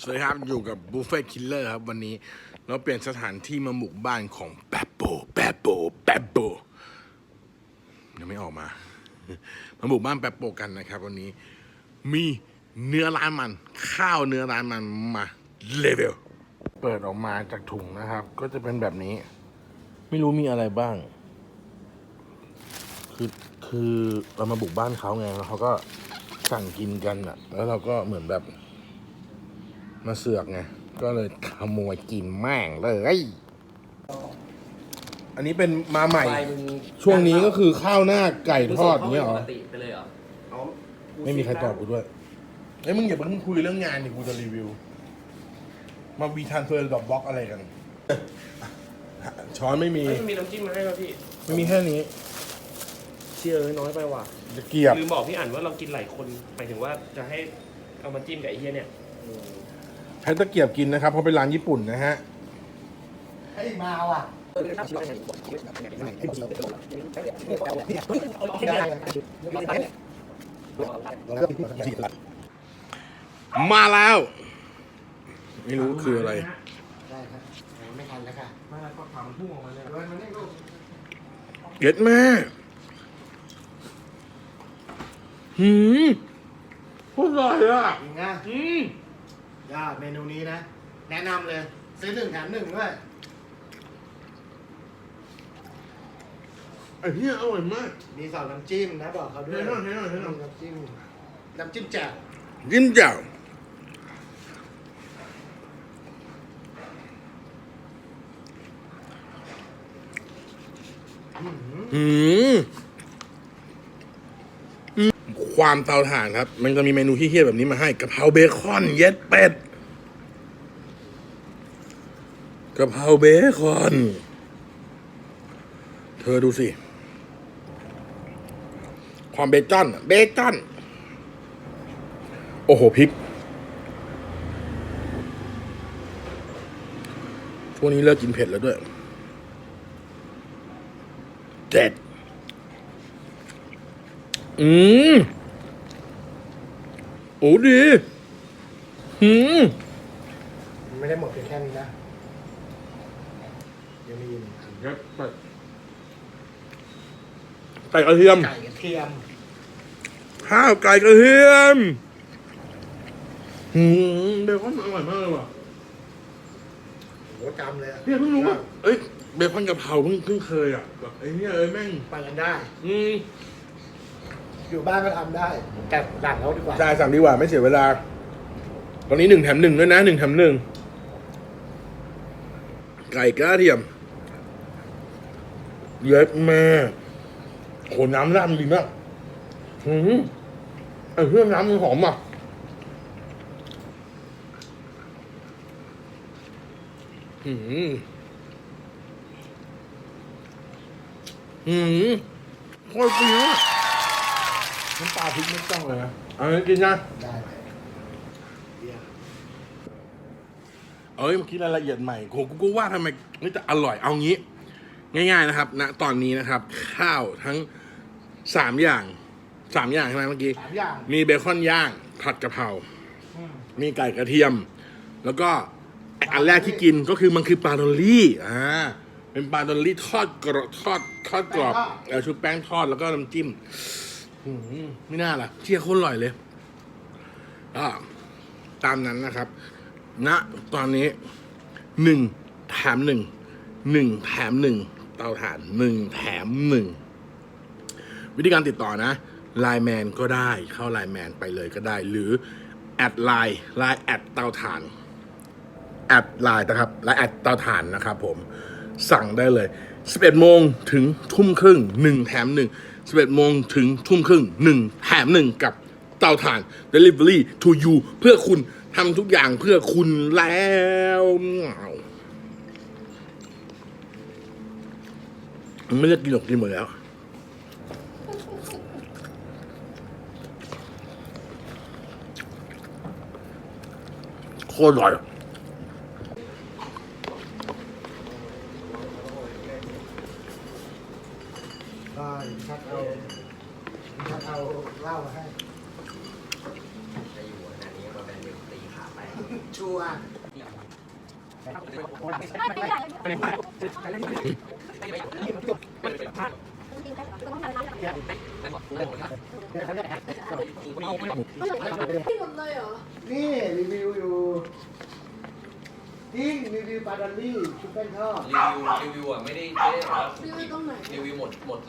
สวัสดีครับ อยู่กับบุฟเฟ่คิลเลอร์ครับ วันนี้เราเปลี่ยนสถานที่มาบุกบ้านของแปปโปแปปโปแปปโปยังไม่ออกมา มาบุกบ้านแปปโปกันนะครับ วันนี้มีเนื้อร้านมัน ข้าวเนื้อร้านมันมาเลเวลเปิดออกมาจากถุงนะครับ ก็จะเป็นแบบนี้ ไม่รู้มีอะไรบ้าง คือคือเรามาบุกบ้านเขาไงแล้วเขาก็สั่งกินกันอะแล้วเราก็เหมือนแบบ มาเสือกไง ก็เลยขโมยกินแม่งเลย อันนี้เป็นมาใหม่ไฟมึงช่วงนี้ก็คือข้าวหน้าไก่ทอดเนี้ยเหรปอกติไปเลยเหรอไม่มีใครตอบกูด้วยเอ้ยมึงอย่าเพิ่งคุยเรื่องงานดิกูจะรีวิว มาวีทันเฟอร์กับบล็อกอะไรกัน ช้อนไม่มี เฮ้ยมันมีน้ำจิ้มมาให้ป่ะพี่ไม่มีแค่นี้เชี่ยเอ้ยน้อยไปว่ะจะเกียบ ลืมบอกพี่อ่านว่าเรากินหลายคนหมายถึงว่าจะให้เอามาจิ้มกับไอ้เหี้ยเนี่ยใช้ตะเกียบกินนะครับ เพราะเป็นร้านญี่ปุ่นนะฮะให้มาว่ะมาแล้ว ไม่รู้คืออะไร ได้ครับ ไม่ทันแล้วค่ะมาก็ถามพุ่งออกมาเลยเดินมานี่ลูกเก็ดแม่หืมพูดอะไรอะจริงนะอืม ยอดเมนูนี้นะ แนะนำเลย ซื้อหนึ่งแถมหนึ่งด้วยไอ้เหี้ยอร่อยมาก มีสองน้ำจิ้มนะบอกเขาด้วยให้หน่อยให้หน่อยให้หน่อยน้ำจิ้มน้ำจิ้มแจ่วยิ้มแจ่วอืมอืม ความเตาถ่านครับ มันจะมีเมนูที่เฮี้ยแบบนี้มาให้กะเพราเบคอน เย็ดเป็ดกะเพราเบคอน เธอดูสิ ความเบคอนเบคอน โอ้โหพริกช่วงนี้เลิกกินเผ็ดแล้วด้วยเจ็ดอืม โอ้ดีหืมไม่ได้หมดเพียงแค่นี้นะยังมีอีกไก่กระเทียม ไก่กระเทียมข้าวไก่กระเทียมหืมเบคอนอร่อยมากเลยว่ะโหจำเลยอะเนี่ยเพิ่งรู้ว่าเอ้ยเบคอนกะเพราเพิ่งเพิ่งเคยอะแบบไอ้เนี่ยเอ้ยแม่งไปกันได้ อืม อยู่บ้านก็ทำได้ แต่สั่งเขาดีกว่า จ่ายสั่งดีกว่าไม่เสียเวลา ตอนนี้หนึ่งแถมหนึ่งด้วยนะหนึ่งแถมหนึ่งไก่กระเทียมเยอะมากโหน้ำราดมันดีมากหืมไอ้เพื่อนน้ำมันหอมอะหืมหืมโคตรดีอะ น้ำปลาพริกไม่ต้องเลยนะเอาไปกินนะได้เยี่ยมเอ้ยเมื่อกี้รายละเอียดใหม่โหกูก็ว่าทำไมนี่จะอร่อยเอางี้ ง่าย ๆนะครับณตอนนี้นะครับ ข้าวทั้งสามอย่างสามอย่างใช่ไหมเมื่อกี้ สามอย่างมีเบคอนย่างผัดกะเพรา อืมมีไก่กระเทียม แล้วก็ไอ้อันแรกที่กินก็คือมันคือปลาดอลลี่อ่าเป็นปลาดอลลี่ทอดกรอบทอดทอดกรอบเออชุบแป้งทอดแล้วก็น้ำจิ้ม หืมไม่น่าล่ะเที่ยโคตรอร่อยเลยตามนั้นนะครับณตอนนี้หนึ่งแถมหนึ่งหนึ่งแถมหนึ่งเตาถ่านหนึ่งแถมหนึ่งวิธีการติดต่อนะไลน์แมนก็ได้เข้าไลน์แมนไปเลยก็ได้ หรือ แอดไลน์ไลน์แอดเตาถ่านแอดไลน์นะครับไลน์แอดเตาถ่านนะครับผมสั่งได้เลย 11โมงถึงทุ่มครึ่งหนึ่งแถมหนึ่ง11โมงถึงทุ่มครึ่งหนึ่งแถมหนึ่งกับเตาถ่าน Delivery to you เพื่อคุณทำทุกอย่างเพื่อคุณแล้วไม่เลือกกินหรอกกินหมดแล้วโคตรอร่อย ชัดเอาชัดเอาเหล้ามาให้จะอยู่ขนาดนี้มาเป็นตีขาไปชัวร์ที่หมดเลยเหรอ นี่รีวิวอยู่จริงรีวิวปาดอลลี่ชุบแป้งทอดรีวิวรีวิวอะไม่ได้ไม่ได้แบบว่ารีวิวตรงไหนรีวิวหมดหมด